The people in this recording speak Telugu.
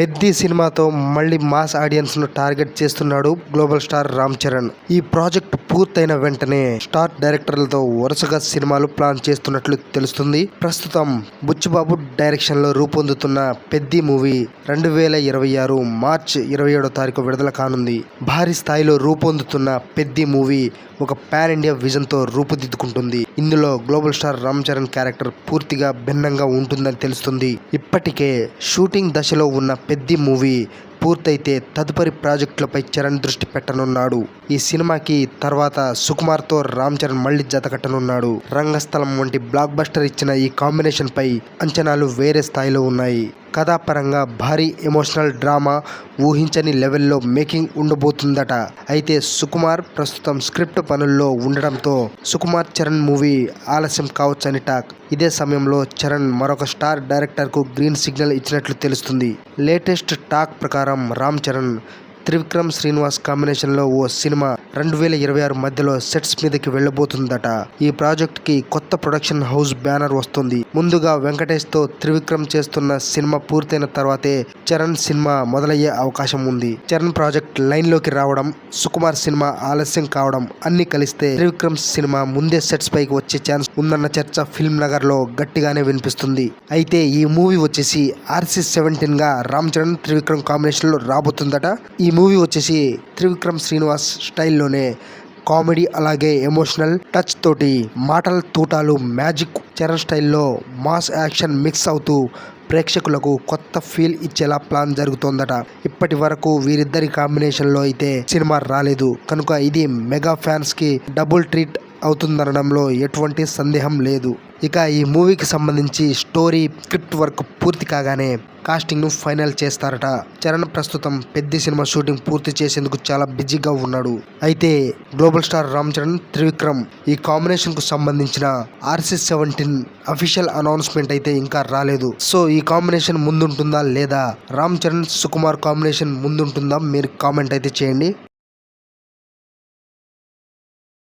పెద్ది సినిమాతో మళ్ళీ మాస్ ఆడియన్స్ను టార్గెట్ చేస్తున్నాడు గ్లోబల్ స్టార్ రామ్ చరణ్. ఈ ప్రాజెక్ట్ పూర్తయిన వెంటనే స్టార్ డైరెక్టర్లతో వరుసగా సినిమాలు ప్లాన్ చేస్తున్నట్లు తెలుస్తుంది. ప్రస్తుతం బుచ్చుబాబు డైరెక్షన్లో రూపొందుతున్న పెద్ది మూవీ రెండు వేల ఇరవై ఆరు మార్చ్ ఇరవై ఏడో తారీఖు విడుదల కానుంది. భారీ స్థాయిలో రూపొందుతున్న పెద్ది మూవీ ఒక పాన్ ఇండియా విజన్తో రూపుదిద్దుకుంటుంది. ఇందులో global star Ram Charan character పూర్తిగా భిన్నంగా ఉంటుందని తెలుస్తుంది. ఇప్పటికే షూటింగ్ దశలో ఉన్న పెద్ది మూవీ పూర్తయితే తదుపరి ప్రాజెక్టులపై చరణ్ దృష్టి పెట్టనున్నాడు. ఈ సినిమాకి తర్వాత సుకుమార్తో రామ్ చరణ్ మళ్ళీ జతకట్టనున్నాడు రంగస్థలం వంటి బ్లాక్ బస్టర్ ఇచ్చిన ఈ కాంబినేషన్ పై అంచనాలు వేరే స్థాయిలో ఉన్నాయి. కథాపరంగా భారీ ఎమోషనల్ డ్రామా ఊహించని లెవెల్లో మేకింగ్ ఉండబోతుందట. అయితే సుకుమార్ ప్రస్తుతం స్క్రిప్ట్ పనుల్లో ఉండడంతో సుకుమార్ చరణ్ మూవీ ఆలస్యం కావచ్చని టాక్ ఇదే సమయంలో చరణ్ మరొక స్టార్ డైరెక్టర్కు గ్రీన్ సిగ్నల్ ఇచ్చినట్లు తెలుస్తుంది. లేటెస్ట్ టాక్ ప్రకారం రామ్ చరణ్ త్రివిక్రమ్ శ్రీనివాస్ కాంబినేషన్లో ఓ సినిమా రెండు వేల ఇరవై ఆరు మధ్యలో సెట్స్ మీదకి వెళ్ళబోతుందట. ఈ ప్రాజెక్ట్కి కొత్త ప్రొడక్షన్ హౌస్ బ్యానర్ వస్తుంది. ముందుగా వెంకటేష్తో త్రివిక్రమ్ చేస్తున్న సినిమా పూర్తయిన తర్వాతే చరణ్ సినిమా మొదలయ్యే అవకాశం ఉంది. చరణ్ ప్రాజెక్ట్ లైన్లోకి రావడం సుకుమార్ సినిమా ఆలస్యం కావడం అన్ని కలిస్తే త్రివిక్రమ్ సినిమా ముందే సెట్స్ పైకి వచ్చే ఛాన్స్ ఉందన్న చర్చ ఫిల్మ్ నగర్లో గట్టిగానే వినిపిస్తుంది. అయితే ఈ మూవీ వచ్చేసి ఆర్సీ సెవెంటీన్గా రామ్ చరణ్ త్రివిక్రమ్ కాంబినేషన్లో రాబోతుందట. ఈ మూవీ వచ్చేసి త్రివిక్రమ్ శ్రీనివాస్ స్టైల్లోనే కామెడీ అలాగే ఎమోషనల్ టచ్ తోటి మాటల తూటాలు మ్యాజిక్ చరణ్ స్టైల్లో మాస్ యాక్షన్ మిక్స్ అవుతూ ప్రేక్షకులకు కొత్త ఫీల్ ఇచ్చేలా ప్లాన్ జరుగుతోందట. ఇప్పటి వరకు వీరిద్దరి కాంబినేషన్లో అయితే సినిమా రాలేదు. కనుక ఇది మెగా ఫ్యాన్స్కి డబుల్ ట్రీట్ అవుతుందనడంలో ఎటువంటి సందేహం లేదు. ఇక ఈ మూవీకి సంబంధించి స్టోరీ స్క్రిప్ట్ వర్క్ పూర్తి కాగానే కాస్టింగ్ను ఫైనల్ చేస్తారట. చరణ్ ప్రస్తుతం పెద్ద సినిమా షూటింగ్ పూర్తి చేసేందుకు చాలా బిజీగా ఉన్నాడు. అయితే గ్లోబల్ స్టార్ రామ్ చరణ్ త్రివిక్రమ్ ఈ కాంబినేషన్కు సంబంధించిన ఆర్సీ సెవెంటీన్ అఫీషియల్ అనౌన్స్మెంట్ అయితే ఇంకా రాలేదు. సో ఈ కాంబినేషన్ ముందుంటుందా లేదా? రామ్ చరణ్ సుకుమార్ కాంబినేషన్ ముందుంటుందా? మీరు కామెంట్ అయితే చేయండి.